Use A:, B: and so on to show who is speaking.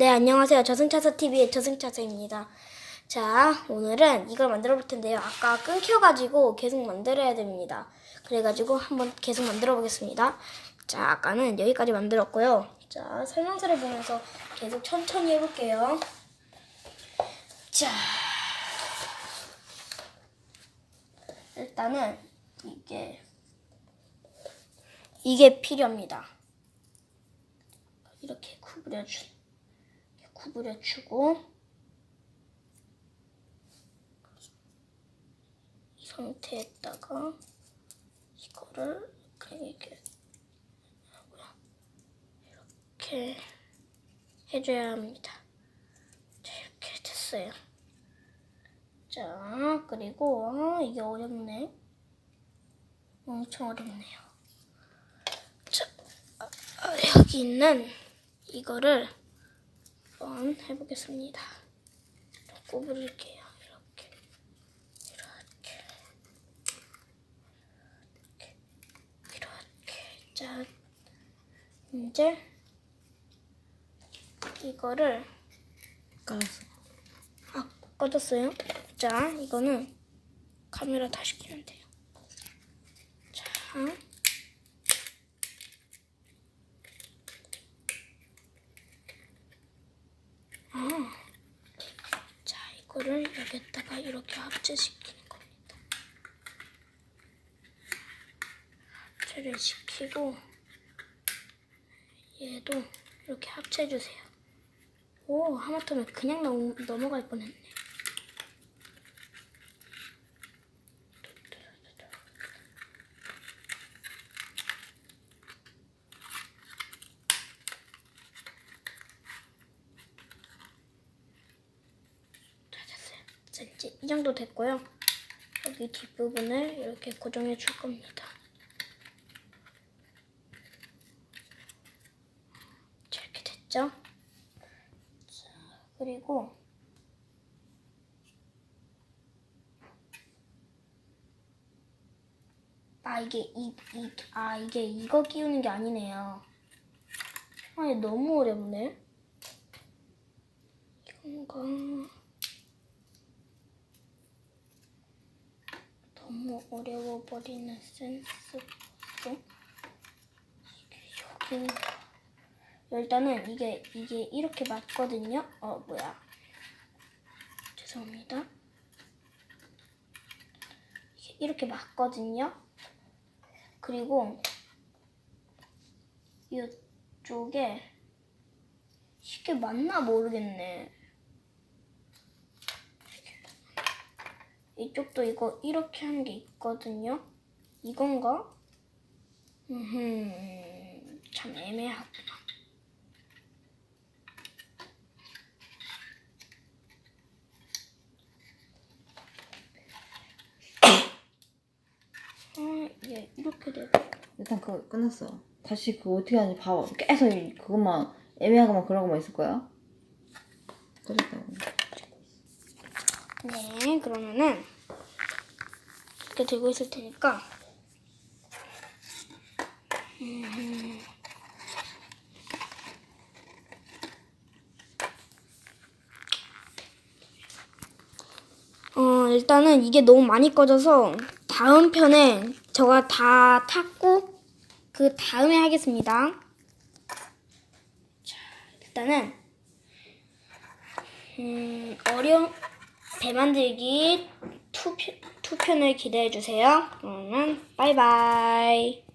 A: 네, 안녕하세요. 저승차사TV의 저승차사입니다. 자, 오늘은 이걸 만들어 볼 텐데요. 아까 끊겨가지고 계속 만들어야 됩니다. 그래가지고 한번 계속 만들어 보겠습니다. 자, 아까는 여기까지 만들었고요. 자, 설명서를 보면서 계속 천천히 해볼게요. 자, 일단은 이게, 이게 필요합니다. 이렇게 구부려주, 구부려주고, 이 상태에다가 이거를 이렇게 이렇게 해줘야 합니다. 자, 이렇게 됐어요. 자, 그리고 아, 이게 어렵네. 엄청 어렵네요. 자, 아, 아, 여기 있는 이거를 한번 해보겠습니다. 구부릴게요. 이렇게, 이렇게, 이렇게, 이렇게. 자, 이제 이거를
B: 까서
A: 아 꺼졌어요. 자, 이거는 카메라 다시 켜면 돼요. 자. 아. 자, 이 거를 여기다가 이렇게 합체시키는 겁니다. 합체를 시키고 얘도 이렇게 합체해주세요. 오, 하마터면 그냥 넘, 넘어갈 뻔했네. 자, 이 정도 됐고요. 여기 뒷부분을 이렇게 고정해 줄 겁니다. 자, 이렇게 됐죠? 자, 그리고 아 이게 이, 이, 아 이게 이거 끼우는 게 아니네요. 아 너무 어렵네. 이건가? 너무 어려워 버리는 센스 없어. 이게 여기 일단은 이게 이게 이렇게 맞거든요. 어 뭐야? 죄송합니다. 이렇게 맞거든요. 그리고 이쪽에 이게 맞나 모르겠네. 이쪽도 이거 이렇게 한 게 있거든요. 이건가? 음, 참 애매하구나. 아, 예, 이렇게 되고.
B: 일단 그거 끝났어. 다시 그거 어떻게 하는지 봐봐. 계속 이- 그것만 애매하고만 그런 것만 있을 거야. 그랬다고.
A: 네, 그러면은 이렇게 들고 있을 테니까. 음. 어, 일단은 이게 너무 많이 꺼져서 다음 편에 저가 다 탔고 그 다음에 하겠습니다. 자, 일단은 음, 어려운 배 만들기 2, 편, 2편을 기대해 주세요. 그러면 바이바이.